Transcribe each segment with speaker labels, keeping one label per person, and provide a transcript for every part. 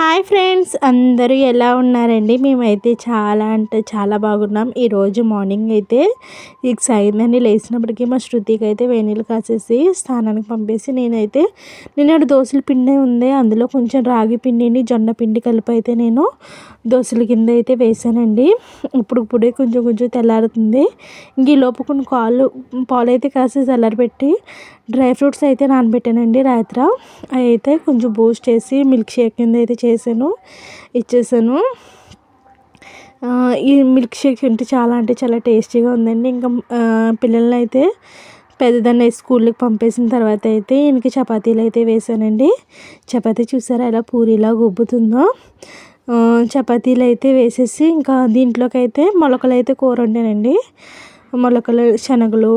Speaker 1: Hi friends అందరూ ఎలా ఉన్నారండి? మేమైతే చాలా అంటే చాలా బాగున్నాం. ఈరోజు మార్నింగ్ అయితే సిక్స్ అయిందండి. లేచినప్పటికీ మా శృతికి అయితే వేణీలు కాసేసి స్నానానికి పంపేసి నేనైతే నిన్నటి దోశల పిండి ఉంది. అందులో కొంచెం రాగి పిండిని జొన్న పిండి కలిపి అయితే నేను దోశల కింద అయితే వేసానండి. ఇప్పుడు ఇప్పుడే కొంచెం కొంచెం తెల్లారుతుంది. ఇంక ఈ లోపు కొన్ని కాళ్ళు పాలు అయితే కాసేసి చల్లారబెట్టి డ్రై ఫ్రూట్స్ అయితే నానబెట్టానండి రాత్ర. అవి అయితే కొంచెం బూస్ట్ చేసి మిల్క్ షేక్ కింద అయితే చేశాను ఇచ్చేసాను. ఈ మిల్క్ షేక్ తింటే చాలా అంటే చాలా టేస్టీగా ఉందండి. ఇంకా పిల్లల్ని అయితే పెద్దదాన్ని స్కూల్కి పంపేసిన తర్వాత అయితే ఈయనకి చపాతీలు అయితే వేసానండి చపాతీ చూసారా ఎలా పూరిలా గుబ్బుతుందో. చపాతీలు అయితే వేసేసి ఇంకా దీంట్లోకి అయితే మొలకలు అయితే కూర వండానండి. మొలకలు శనగలు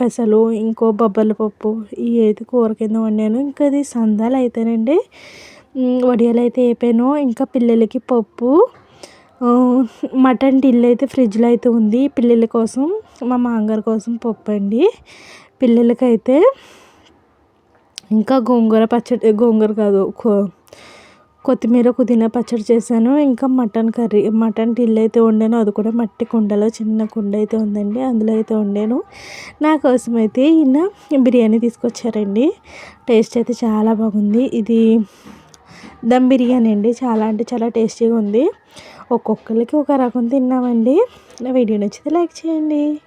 Speaker 1: పెసలు ఇంకో బొబ్బల పప్పు ఇవి అయితే కూర కింద వండాను. ఇంకా అది సందాలు అయితేనండి వడియాలు అయితే వేపాను. ఇంకా పిల్లలకి పప్పు మటన్ టిల్లు అయితే ఫ్రిడ్జ్లో అయితే ఉంది. పిల్లల కోసం మా మామగారి కోసం పప్పు అండి. పిల్లలకైతే ఇంకా గోంగూర పచ్చడి గోంగూర కాదు కొత్తిమీర పుదీనా పచ్చడి చేశాను. ఇంకా మటన్ కర్రీ మటన్ టిల్లు అయితే వండాను. అది కూడా మట్టి కుండలో చిన్న కుండ అయితే ఉందండి. అందులో అయితే వండాను. నా కోసం అయితే ఈయన బిర్యానీ తీసుకొచ్చారండి. టేస్ట్ అయితే చాలా బాగుంది. ఇది దమ్ బిర్యానీ అండి. చాలా అంటే చాలా టేస్టీగా ఉంది. ఒక్కొక్కరికి ఒక రకం తిన్నామండి. నా వీడియో నచ్చితే లైక్ చేయండి.